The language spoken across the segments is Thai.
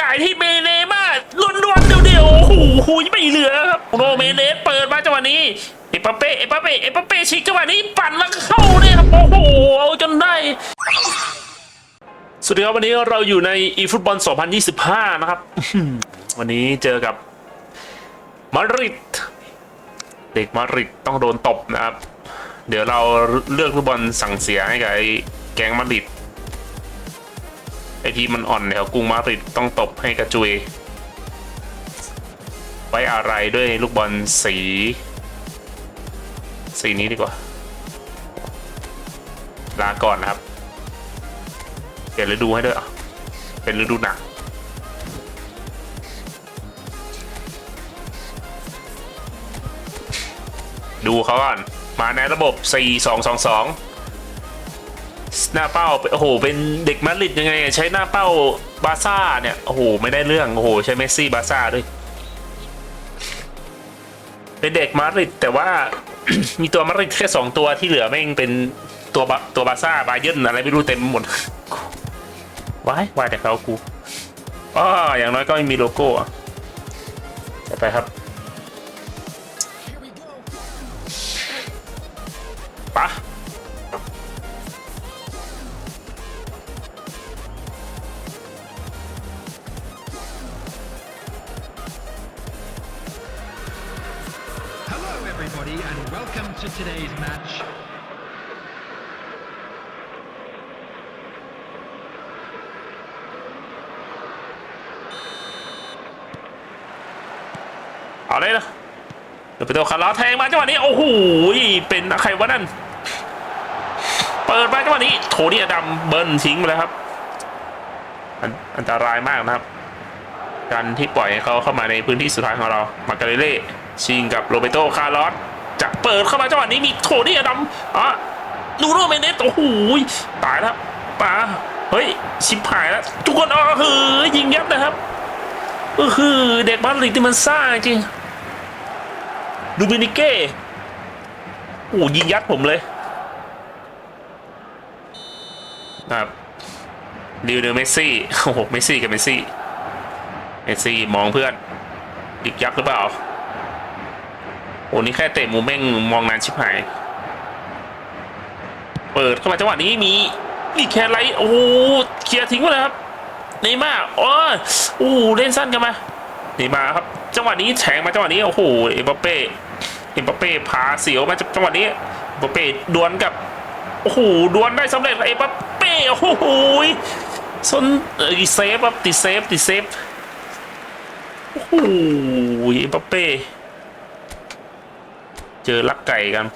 จ่ายที่เมเนมาล้วนๆเดียวๆโอ้โหไม่เหลือครับโรเมเนสเปิดมาจังหวะนี้เอปเป้เอปเป้เอปเป้ชิกจังหวะนี้ปั่นแล้วเข้าเนี่ยครับโอ้โหเอาจนได้สวัสดีครับวันนี้เราอยู่ในอีฟุตบอล 2025 นะครับ วันนี้เจอกับมาริดเด็กมาริดต้องโดนตบนะครับ เดี๋ยวเราเลือกลูกบอลสั่งเสียให้กับแก๊งมาริด อทีมมันอ่อนแถวกรุงมาดริดต้องตบให้กระจุย ไว้อะไรด้วยลูกบอลสี สีนี้ดีกว่า ลาก่อนนะครับ เปลี่ยนฤดูให้ด้วยอะเป็นฤดูหนักดูเขาก่อน มาในระบบ 4 2 2 2 หน้าเป้าโอ้โห เป็นเด็กมาดริดยังไง ใช้หน้าเป้าบาซ่าเนี่ย โอ้โห ไม่ได้เรื่อง โอ้โห ใช้เมสซี่บาซ่าด้วย เป็นเด็กมาดริดแต่ว่ามีตัวมาดริดแค่สองตัวที่เหลือแม่งเป็นตัวบตัวบาซ่าบาเยิร์นอะไรไม่รู้เต็มหมดว้ายว้ายแต่เขากูอ๋ออย่างน้อยก็มีโลโก้อะไปครับ to today's match เอาเลยนะเดี๋ยวไปตัวคาร์ลอแทงมาจังหวะนี้ โอ้โห เป็นใครวะนั่น เปิดมาจังหวะนี้ โถนี่ดัมเบิร์นทิ้งไปแล้วครับอันอันตรายมากนะครับ การที่ปล่อยให้เขาเข้ามาในพื้นที่สุดท้ายของเรา มาการเล่ชิงกับโรเบโต คาร์ลอส จะเปิดเข้ามาจังหวะนี้มีโถนี่อดัมอะนูโรเมเนสโอ้โหตายแล้วป่าเฮ้ยชิบหายแล้วทุกคนอ๋อเฮ้ยยิงยับนะครับเออคือเด็กมาดริดที่มันซ่าจริงดูมินิเก้โอ้ยิงยัดผมเลยนะครับลิวเนลเมสซี่โอ้โหเมสซี่กับเมสซี่เมสซี่มองเพื่อนดิกยักหรือเปล่า อ้นี่แค่เตะมุมแม่งมองนานชิบหาย เปิดเข้ามาจังหวะนี้มีมีแคร์ไลท์โอ้โหเคลียร์ทิ้งไปเลยครับนี่มาโอ้โอ้โหเล่นสั้นกันมานี่มาครับ จังหวะนี้แทงมาจังหวะนี้โอ้โหเอ็มบัปเป้เอ็มบัปเป้พาเสียวมาจังหวะนี้เอ็มบัปเป้ดวลกับโอ้โหดวลได้สำเร็จเอ็มบัปเป้โอ้โหซนเอ้ยเซฟครับติเซฟติเซฟโอ้โหเอ็มบัปเป้ เจอลักไก่กัน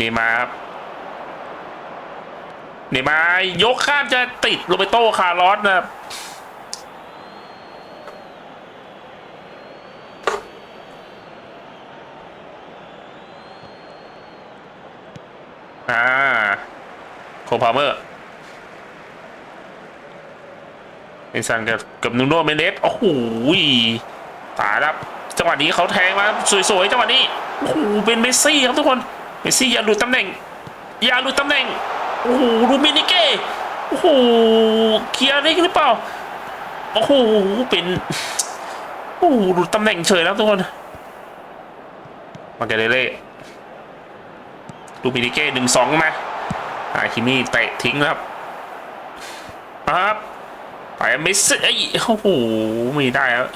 นี่มาครับนี่มายกข้ามจะติดโรเบโต้คาร์ลอสนะครับอ่าโคพาเมอร์เอ็นซันกับกับนูโนเมเนสโอ้โห ตายแล้วจังหวะนี้เขาแทงมาสวยๆจังหวะนี้โอ้โหเป็นเมสซี่ครับทุกคนเมสซี่อย่าหลุดตำแหน่งอย่าหลุดตำแหน่งโอ้โหลูมินิเก้โอ้โหเคลียร์ได้หรือเปล่าโอ้โหเป็นโอ้โหหลุดตำแหน่งเฉยแล้วทุกคนมาเกเรเล่ลูมินิเก้หนึ่งสองมาอาคิมี่เตะทิ้งนะครับครับไปเมสซี่เอ้โอ้โหไม่ได้แล้ว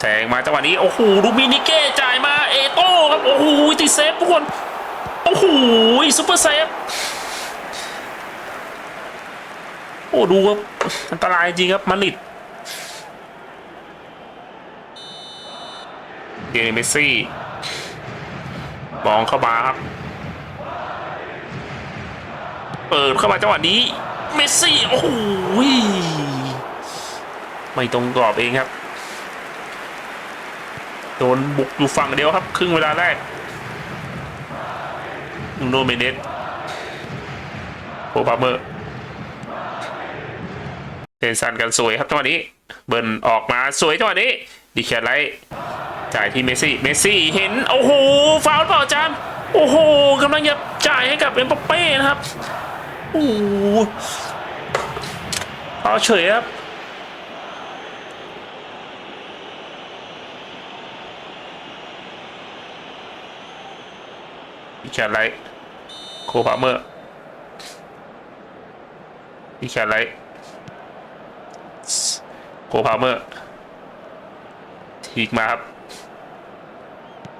แทงมาจังหวะนี้ โอ้โหลูมินิเก้จ่ายมาเอโต้ครับ โอ้โหติดเซฟทุกคน โอ้โหซุปเปอร์เซฟ โอ้ดูครับอันตรายจริงครับมาริดเดนเมสซี่มองเข้ามาครับ เปิดเข้ามาจังหวะนี้ เมสซี่ โอ้โหไม่ตรงกรอบเองครับ โดนบุกอยู่ฝั่งเดียวครับ ครึ่งเวลาแรกนูโนเมเนสโอบาเมอร์เล่นสั้นกันสวยครับจังหวะนี้ เบิร์นออกมาสวยจังหวะนี้ดีแคร์ไลท์จ่ายที่เมสซี่ เมสซี่เห็น โอ้โหฟาวล์เปล่าจารย์โอ้โหกำลังจะจ่ายให้กับเอ็มปเป้นะครับ โอ้โหเอาเฉยครับ อีแคไลท์โคพาเมอร์อีแคไลท์โคพาเมอร์ทีกมาครับ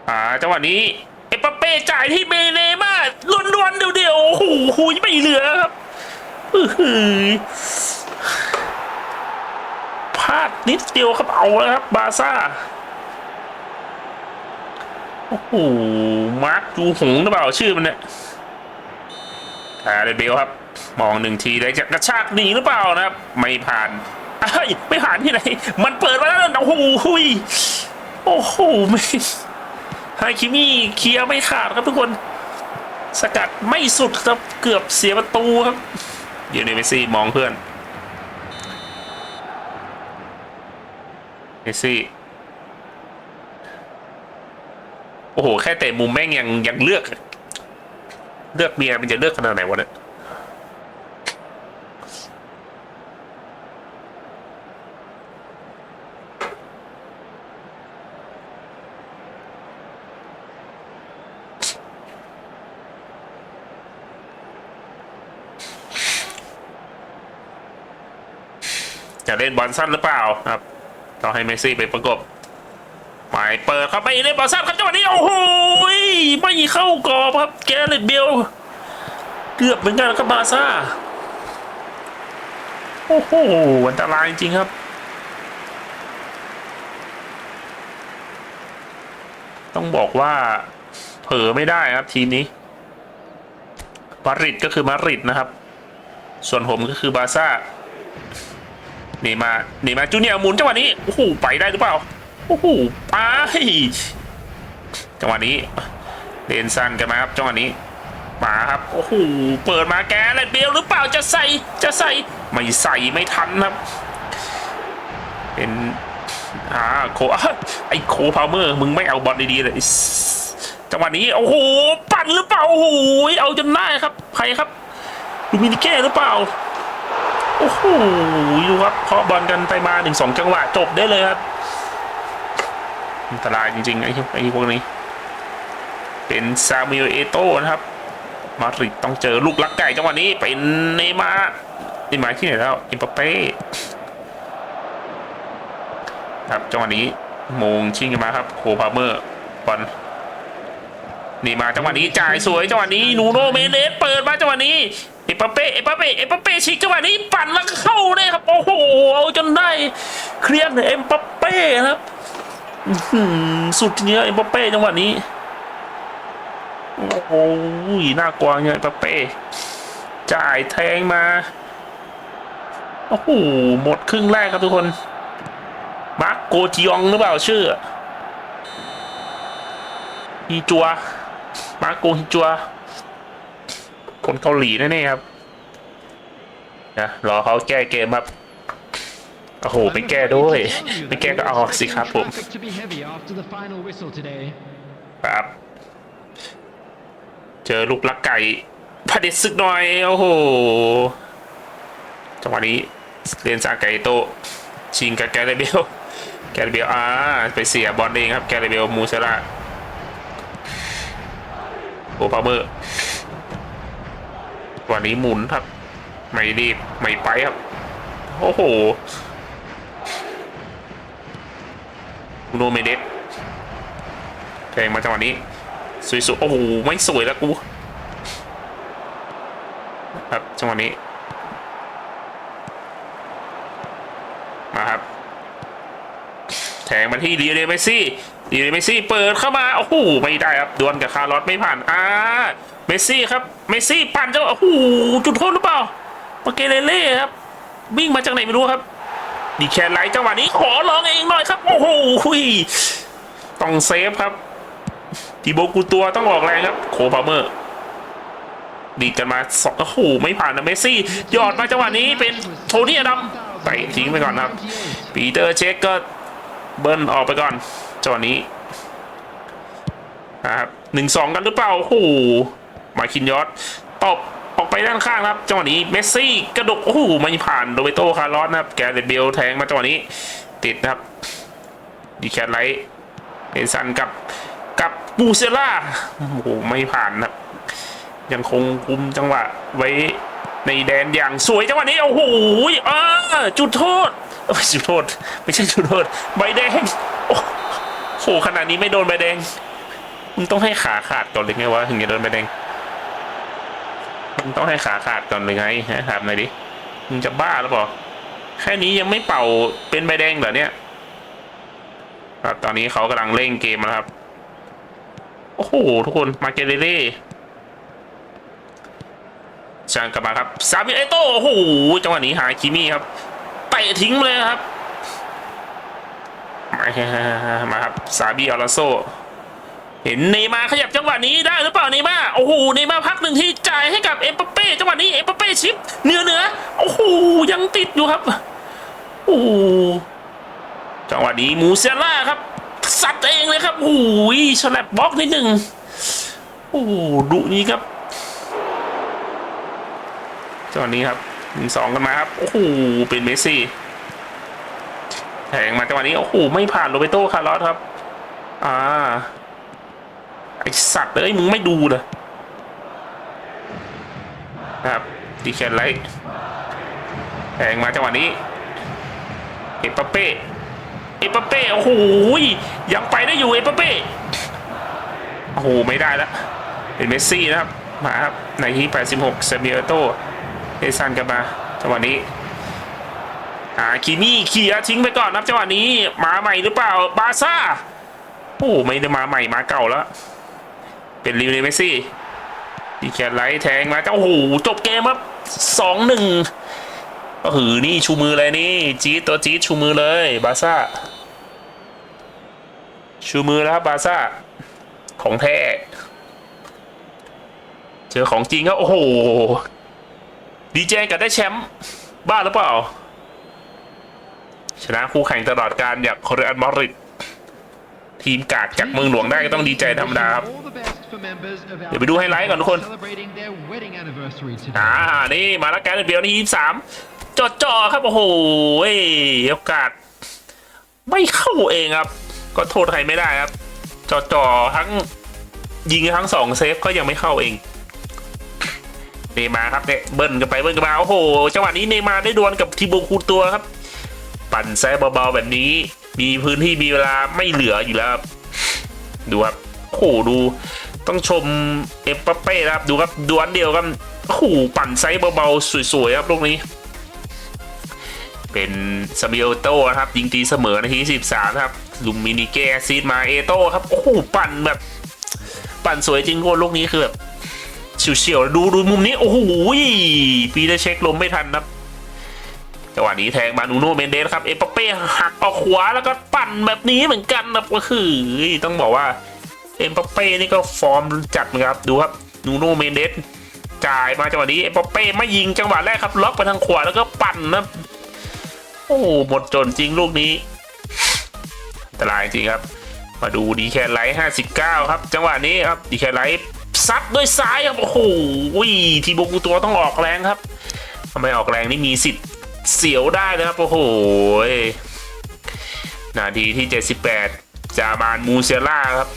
อ่าจังหวะนี้เอปเป้จ่ายที่เบเนมาล้วนๆเดียวๆโอ้โหหุยไม่เหลือครับพลาดนิดเดียวครับเอาแล้วครับ บาซ่า โอ้โห มาร์คจูหงหรือเปล่าชื่อมันเนี่ยแาเดเบลครับ มองหนึ่งทีได้จะกระชากหนีหรือเปล่านะครับ ไม่ผ่านเอ้ไม่ผ่านที่ไหน มันเปิดมาแล้วโอ้โหโอ้โหไม่ไฮคิมี่เคลียร์ไม่ขาดครับทุกคน สกัดไม่สุดครับ เกือบเสียประตูครับเดี๋ยวเนเมซี่มองเพื่อนเมซี่ โอ้โห แค่เตะมุมแม่งยังยังเลือก เลือกเมียมันจะเลือกขนาดไหนวะเนี่ยจะเล่นบอลสั้นหรือเปล่าครับต้องให้เมสซี่ไปประกบายเปิดครับไปเล่นบอลสั้นครับจังหวะนี้โอ้โหไม่เข้ากรอบครับแกเรตเบลเกือบเหมือนกันครับบาซ่าโอ้โหอันตรายจริงครับ ต้องบอกว่า เผลอไม่ได้ครับทีมนี้มาริดก็คือมาริดนะครับ ส่วนผมก็คือบาซ่านี่มานี่มาจูเนียร์หมุนจังหวะนี้ โอ้โห ไปได้หรือเปล่า โอ้โหไปจังหวะนี้เลนซันกันมาครับจังหวะนี้มาครับโอ้โหเปิดมาแกเลนเบลหรือเปล่าจะใส่จะใส่ไม่ใส่ไม่ทันครับ เป็นอ่าโคอไอโคพาวเมอร์มึงไม่เอาบอลดีๆเลยจังหวะนี้โอ้โหปั่นหรือเปล่าโอ้โหเอาจนได้ครับใครครับดูมินิเก้หรือเปล่าโอ้โหดูครับเคาะบอลกันไปมาหนึ่งสองจังหวะจบได้เลยครับ อันตรายจริงๆไอ้ไอ้พวกนี้ เป็นซามิเอลเอโต้นะครับ มาดริดต้องเจอลูกลักไก่จังหวะนี้เป็นเนมาเนมาที่ไหนแล้วอิมบัปเป้ครับจังหวะนี้โมงชิงกันมาครับโคพาเมอร์บอลนี่มาจังหวะนี้จ่ายสวยจังหวะนี้นูโนเมเนสเปิดมาจังหวะนี้เอปาเป้เอปาเป้เอปาเป้ชิกจังหวะนี้ปั่นแล้วเข้าเลยครับโอ้โหเอาจนได้เคลียร์เอ็มบัปเป้ครับ สุดเนี้ยเอ็มบัปเป้จังหวะนี้ โอ้โหน่ากลัวเนี่ยเอ็มบัปเป้จ่ายแทงมา โอ้โห หมดครึ่งแรกครับทุกคน มาร์กโกจิยองหรือเปล่าชื่อฮิจัว มาร์กโกฮิจัว คนเกาหลีแน่ๆครับนะรอเขาแก้เกมครับ โอ้โหไปแก้ด้วยไม่แก้ก็เอาสิครับผม Traffic to be heavy after the final whistle today. ครับเจอลูกลักไก่พระเด็จศึกหน่อยโอ้โหจังหวะนี้เรียนซาไก่โตะชิงกับแกเรเบลแกเรเบลอ่าไปเสียบอลเองครับแกเรเบลมูเซล่าโอพาเมอร์วันนี้หมุนครับ ไม่รีบ ไม่ไปครับ โอ้โห โนเมเดสแทงมาจังหวะนี้ สวยๆ โอ้โห ไม่สวยแล้วกู ครับ จังหวะนี้ มาครับ แทงมาที่ดีเดเมซี่ดีเดเมซี่ เปิดเข้ามา โอ้โห ไม่ได้ครับ ดวลกับคาร์ลอสไม่ผ่าน อ่า เมซี่ครับ เมซี่ปั่นจังโอ้โห จุดโทษหรือเปล่ามาเกเรเล่ครับ วิ่งมาจากไหนไม่รู้ครับ ดีแคนไลจังหวะนี้ขอลองเองหน่อยครับ โอ้โหต้องเซฟครับทีโบกูตัวต้องออกแรงครับ โคพาเมอร์ ดีดกันมาสองโอ้โหไม่ผ่านนะเมสซี่ ยอดมาจังหวะนี้เป็นโทนี่อดัมเตะทิ้งไปก่อนครับ ปีเตอร์เช็คก็เบิ้ลออกไปก่อนจังหวะนี้นะครับหนึ่งสองกันหรือเปล่าโอ้โหมาคินยอดตบ ออกไปด้านข้างครับ จังหวะนี้เมสซี่กระดกโอ้โหไม่ผ่านโรเบโตคาร์ลอสนะครับแกเรตเบลแทงมาจังหวะนี้ ติดนะครับดีแคทไลท์เนซันกับกับบูเซล่าโอ้โหไม่ผ่านนะครับยังคงคุมจังหวะไว้ในแดนอย่างสวยจังหวะนี้โอ้โหอ่าจุดโทษเอ้ยจุดโทษ ไม่ใช่จุดโทษใบแดงโอ้โหขนาดนี้ไม่โดนใบแดงมึงต้องให้ขาขาดก่อนเลยไงวะถึงจะโดนใบแดง มึงต้องให้ขาขาดก่อนเลยไงฮะถามหน่อยดิมึงจะบ้าหรือเปล่าแค่นี้ยังไม่เป่าเป็นใบแดงเหรอเนี่ยครับตอนนี้เขากำลังเล่นเกมนะครับ โอ้โห ทุกคนมาเกเรเล่ชางกลับมาครับซาบิเอโต้โอ้โหจังหวะนี้หาคิมี่ครับเตะทิ้งเลยครับมามาครับซาบิอาราโซ เห็นเนมาขยับจังหวะนี้ได้หรือเปล่าเนมาโอ้โหเนมาพักหนึ่งที่จ่ายให้กับเอ็มปเป้จังหวะนี้เอ็มปเป้ชิปเนื้อเนื้อโอ้โหยังติดอยู่ครับโอ้โหจังหวะนี้มูเซล่าครับซัดเองเลยครับโอ้โหฉลับบล็อกนิดหนึ่งโอ้โหดุนี้ครับจังหวะนี้ครับหนึ่งสองกันมาครับโอ้โหเป็นเมสซี่แทงมาจังหวะนี้โอ้โหไม่ผ่านโรเบโตคาร์ลอสครับ อ่า อสัตว์เอ้ยมึงไม่ดูเลยนะครับดีแคนไลท์แทงมาจังหวะนี้ เอปเป้ เอปเป้ โอ้โหยังไปได้อยู่เอปเป้ โอ้โห ไม่ได้แล้วเป็นเมสซี่นะครับ มาครับ ในที่ 86เซเบียโตเอซันกันมาจังหวะนี้อ่าคีนี่เขี่ยทิ้งไปก่อนนะจังหวะนี้ มาใหม่หรือเปล่า บาซ่า โอ้ไม่ได้มาใหม่มาเก่าแล้ว เป็นลิวเนลเมซี่ดีแคไลท์แทงมาเจ้าโอ้โหจบเกมครับสองหนึ่งก็หือนี่ชูมือเลยนี่จี๊ดตัวจี๊ดชูมือเลยบาซ่าชูมือแล้วครับบาซ่าของแท้เจอของจริงก็โอ้โหดีเจกับได้แชมป์บ้าหรือเปล่า ชนะคู่แข่งตลอดการอย่างโคเรอันมาริดทีมกากจากเมืองหลวงได้ก็ต้องดีใจธรรมดาครับ เดี๋ยวไปดูไฮไลท์ก่อนทุกคนอ่านี่มาแล้วแกนเบียวนี่ยี่สามจอดจอครับ โอ้โหโอกาส ไม่เข้าเองครับ ก็โทษใครไม่ได้ครับ จอดจอทั้งยิงทั้งสองเซฟก็ยังไม่เข้าเองเนย์มาร์ครับเนี่ยเบิ้ลกันไปเบิ้ลกันมาโอ้โหจังหวะนี้เนย์มาร์ได้ดวลกับทีโบคูตัวครับ ปั่นแซ่เบาๆแบบนี้ มีพื้นที่มีเวลาไม่เหลืออยู่แล้วครับดูครับโอ้โหดู ต้องชมเอปเป้นะครับ ดูครับดวลเดียวกันโอ้โหปั่นไซส์เบาๆ สวย ๆ ครับลูกนี้ เป็นซาบิโอโต้นะครับ ยิงตีเสมอนาที13 ครับ ลุมมินิเกซีดมาเอโต้ครับ โอ้โหปั่นแบบ ปั่นสวยจริงโคตรลูกนี้คือแบบเฉียวๆดูดูมุมนี้ โอ้โหปีได้เช็คลมไม่ทันครับจังหวะนี้แทงมานูโนเมนเดสครับ เอปเป้หักออกขวาแล้วก็ปั่นแบบนี้เหมือนกันนะก็คือต้องบอกว่า เอ็มปเป้นี่ก็ฟอร์มจัดนกันครับดูครับนูโนเมนเดสจ่ายมาจังหวะนี้เอ็มปเป้ไม่ยิงจังหวะแรกครับ ล็อกไปทางขวาแล้วก็ปั่นนะโอ้โหหมดจนจริงลูกนี้อันตรายจริงครับ มาดูดีแคไลท์59ครับ จังหวะนี้ครับดีแคไลท์ซัดด้วยซ้ายครับโอ้โหทีโบกูตัวต้องออกแรงครับทำไมออกแรงนี่มีสิทธิ์เสียวได้นะครับโอ้โหนาทีที่ 78 จามานมูเซล่าครับ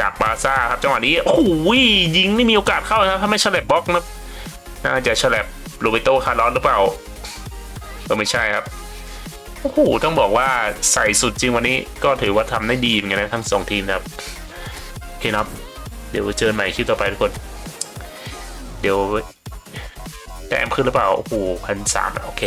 จากบาซ่าครับจังหวะนี้ โอ้โหยิงไม่มีโอกาสเข้านะครับถ้าไม่ฉลับบล็อกนะน่าจะฉลับโรเบโตคาร์ลอสหรือเปล่าก็ไม่ใช่ครับโอ้โหต้องบอกว่าใส่สุดจริงวันนี้ก็ถือว่าทำได้ดีเหมือนกันนะทั้งสองทีมนะครับโอเคนะครับ เดี๋ยวเจอใหม่คลิปต่อไปทุกคน เดี๋ยวแต้มขึ้นหรือเปล่าโอ้โหพันสามโอเค